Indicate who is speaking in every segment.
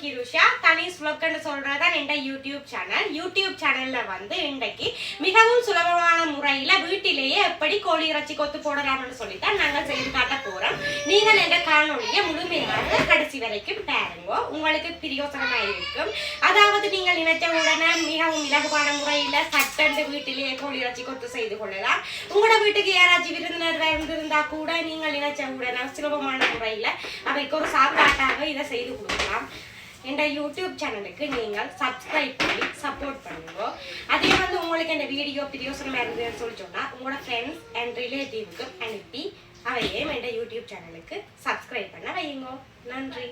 Speaker 1: இன்னைக்கு ருஷா தனி சுலக்கன்னு சொல்றதான் என்ற யூடியூப் சேனல் யூடியூப் சேனல்ல வந்து இன்னைக்கு மிகவும் சுலபமான முறையில வீட்டிலேயே எப்படி கோழி இறைச்சி கொத்து போடலாம்னு சொல்லித்தான் நாங்கள் செய்து காட்ட போறோம். நீங்கள் என்ற காணொலியை முழுமையாக கடைசி வரைக்கும் பாருங்க. உங்களுக்கு பிரயோசனமா இருக்கும். அதாவது நீங்கள் நினைச்ச உடனே மிகவும் இலகுவான முறையில சட்டண்டு வீட்டிலேயே கோழி இறைச்சி கொத்து செய்து கொள்ளலாம். உங்களோட வீட்டுக்கு யாராச்சும் விருந்தினர் வந்திருந்தா கூட நீங்கள் நினைச்ச உடனே சுலபமான முறையில அவைக்கு ஒரு சாப்பாட்டாக இதை செய்து கொடுக்கலாம். என்ற யூடியூப் சேனலுக்கு நீங்கள் சப்ஸ்கிரைப் பண்ணி சப்போர்ட் பண்ணுங்க. அதே வந்து உங்களுக்கு இந்த வீடியோ பிரியோசனமாக இருந்ததுன்னு சொல்லி சொன்னால் உங்களோட ஃப்ரெண்ட்ஸ் அண்ட் ரிலேட்டிவ்க்கு அனுப்பி அவையே என்ற யூடியூப் சேனலுக்கு சப்ஸ்கிரைப் பண்ண வையுங்க. நன்றி.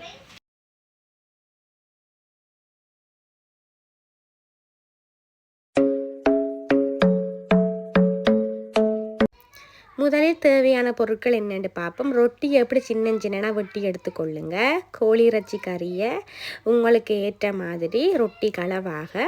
Speaker 1: முதலில் தேவையான பொருட்கள் என்னென்னு பார்ப்போம். ரொட்டி எப்படி சின்ன சின்னனா வெட்டி எடுத்துக்கொள்ளுங்க. கோழி இறைச்சி கறியை உங்களுக்கு ஏற்ற மாதிரி ரொட்டி களவாக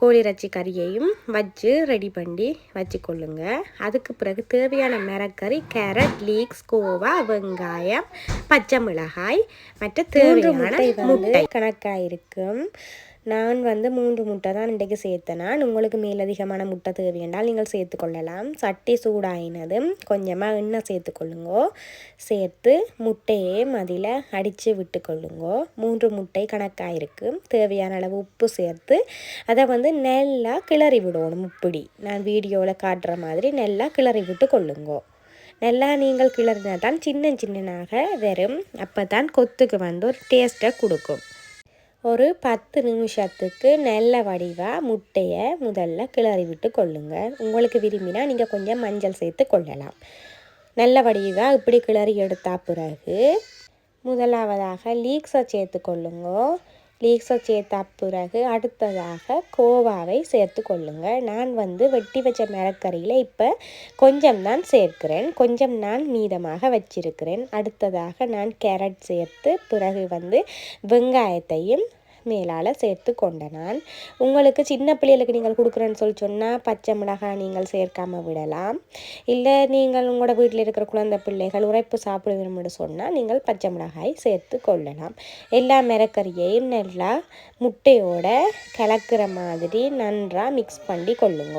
Speaker 1: கோழி இறைச்சி கறியையும் வச்சு ரெடி பண்ணி வச்சுக்கொள்ளுங்க. அதுக்கு பிறகு தேவையான மிரக்கறி கேரட் லீக்ஸ் கோவா வெங்காயம் பச்சை மிளகாய் மற்ற தேவையான முட்டை கணக்காக இருக்கும் நான் வந்து மூன்று முட்டை தான் இன்றைக்கு சேர்த்தேன். நான் உங்களுக்கு மேலதிகமான முட்டை தேவையென்றால் நீங்கள் சேர்த்து கொள்ளலாம். சட்டி சூடாயினதும் கொஞ்சமாக எண்ணெய் சேர்த்துக்கொள்ளுங்கோ சேர்த்து முட்டையே மதியில் அடித்து விட்டு கொள்ளுங்கோ. மூன்று முட்டை கணக்காக இருக்குது தேவையான அளவு உப்பு சேர்த்து அதை வந்து நல்லா கிளறி விடணும் இப்படி நான் வீடியோவில் காட்டுற மாதிரி நல்லா கிளறி விட்டு கொள்ளுங்கோ. நல்லா நீங்கள் கிளறினா தான் சின்ன சின்னனாக வரும் அப்போ தான் கொத்துக்கு வந்து ஒரு டேஸ்ட்டை கொடுக்கும். ஒரு பத்து நிமிஷத்துக்கு நல்ல வடிவாக முட்டையை முதல்ல கிளறி விட்டு கொள்ளுங்கள் உங்களுக்கு விரும்பினா நீங்கள் கொஞ்சம் மஞ்சள் சேர்த்து கொள்ளலாம். நல்ல வடிவாக இப்படி கிளறி எடுத்த பிறகு முதலாவதாக லீக்ஸை சேர்த்து கொள்ளுங்க. லீக்ஸை சேர்த்த பிறகு அடுத்ததாக கோவாவை சேர்த்து கொள்ளுங்கள் நான் வந்து வெட்டி வச்ச மிளக்கறியில் இப்போ கொஞ்சம் தான் சேர்க்கிறேன். கொஞ்சம் நான் மீதமாக வச்சிருக்கிறேன். அடுத்ததாக நான் கேரட் சேர்த்து பிறகு வந்து வெங்காயத்தையும் மேலால் சேர்த்து கொண்ட நான் உங்களுக்கு சின்ன பிள்ளைகளுக்கு நீங்கள் கொடுக்குறேன்னு சொல்லி சொன்னால் பச்சை மிளகாய் நீங்கள் சேர்க்காமல் விடலாம். இல்லை நீங்கள் உங்களோட வீட்டில் இருக்கிற குழந்தை பிள்ளைகள் உரைப்பு சாப்பிடுவோம்னு சொன்னால் நீங்கள் பச்சை மிளகாய் சேர்த்து கொள்ளலாம். எல்லா மிரக்கறியையும் நல்லா முட்டையோட கலக்கிற மாதிரி நன்றாக மிக்ஸ் பண்ணி கொள்ளுங்க.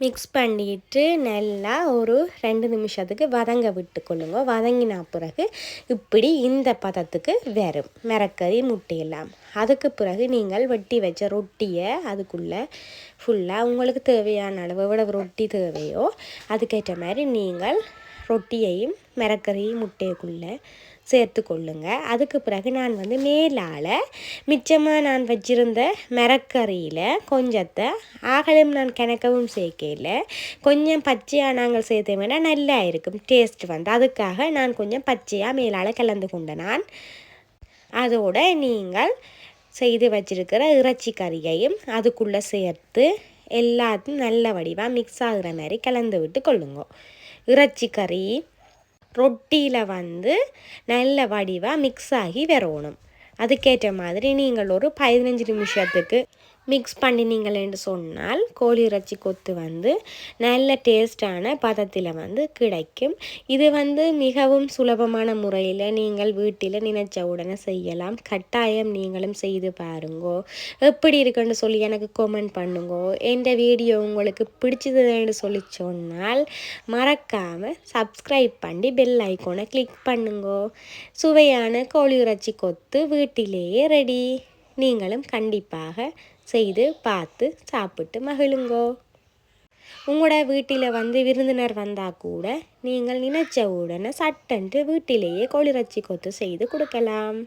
Speaker 1: மிக்ஸ் பண்ணிட்டு நல்லா ஒரு ரெண்டு நிமிஷத்துக்கு வதங்க விட்டு கொள்ளுங்க வதங்கின பிறகு இப்படி இந்த பதத்துக்கு வரும் மிரக்கறி முட்டையெல்லாம். அதுக்கு பிறகு நீங்கள் வெட்டி வச்ச ரொட்டியை அதுக்குள்ளே ஃபுல்லாக உங்களுக்கு தேவையான அளவு எவ்வளவு ரொட்டி தேவையோ அதுக்கேற்ற மாதிரி நீங்கள் ரொட்டியையும் மிரக்கறி முட்டைக்குள்ளே சேர்த்து கொள்ளுங்க அதுக்கு பிறகு நான் வந்து மேலால் மிச்சமாக நான் வச்சிருந்த மரக்கறியில் கொஞ்சத்தை ஆகலும் நான் கிணக்கவும் சேர்க்கல கொஞ்சம் பச்சையாக நாங்கள் சேர்த்தோம்னா நல்லா இருக்கும் டேஸ்ட் வந்து. அதுக்காக நான் கொஞ்சம் பச்சையாக மேலால் கலந்து கொண்டேன் நான் அதோடு நீங்கள் செய்து வச்சிருக்கிற இறைச்சி கறியையும் அதுக்குள்ளே சேர்த்து எல்லாத்தையும் நல்ல வடிவாக மிக்ஸ் ஆகுற மாதிரி கலந்து விட்டு கொள்ளுங்க இறைச்சி கறி ரொட்டியில் வந்து நல்ல வடிவாக மிக்ஸ் ஆகி வரணும் அதுக்கேற்ற மாதிரி நீங்கள் ஒரு பதினஞ்சு நிமிஷத்துக்கு மிக்ஸ் பண்ணினீங்களேன்னு சொன்னால் கோழி இறைச்சி கொத்து வந்து நல்ல டேஸ்டான பதத்தில் வந்து கிடைக்கும். இது வந்து மிகவும் சுலபமான முறையில் நீங்கள் வீட்டில் நினைச்ச உடனே செய்யலாம். கட்டாயம் நீங்களும் செய்து பாருங்கோ. எப்படி இருக்குன்னு சொல்லி எனக்கு கமெண்ட் பண்ணுங்கோ. எந்த வீடியோ உங்களுக்கு பிடிச்சதுன்னு சொல்லி சொன்னால் மறக்காமல் சப்ஸ்கிரைப் பண்ணி பெல் ஐக்கோனை கிளிக் பண்ணுங்கோ. சுவையான கோழி இறைச்சி கொத்து வீட்டிலேயே ரெடி நீங்களும் கண்டிப்பாக செய்து பார்த்து சாப்பிட்டு மகிழுங்கோ. உங்களோட வீட்டில் வந்து விருந்தினர் வந்தால் கூட நீங்கள் நினைச்ச உடனே சட்டன்ட்டு வீட்டிலேயே கோழிறச்சி கொத்து செய்து கொடுக்கலாம்.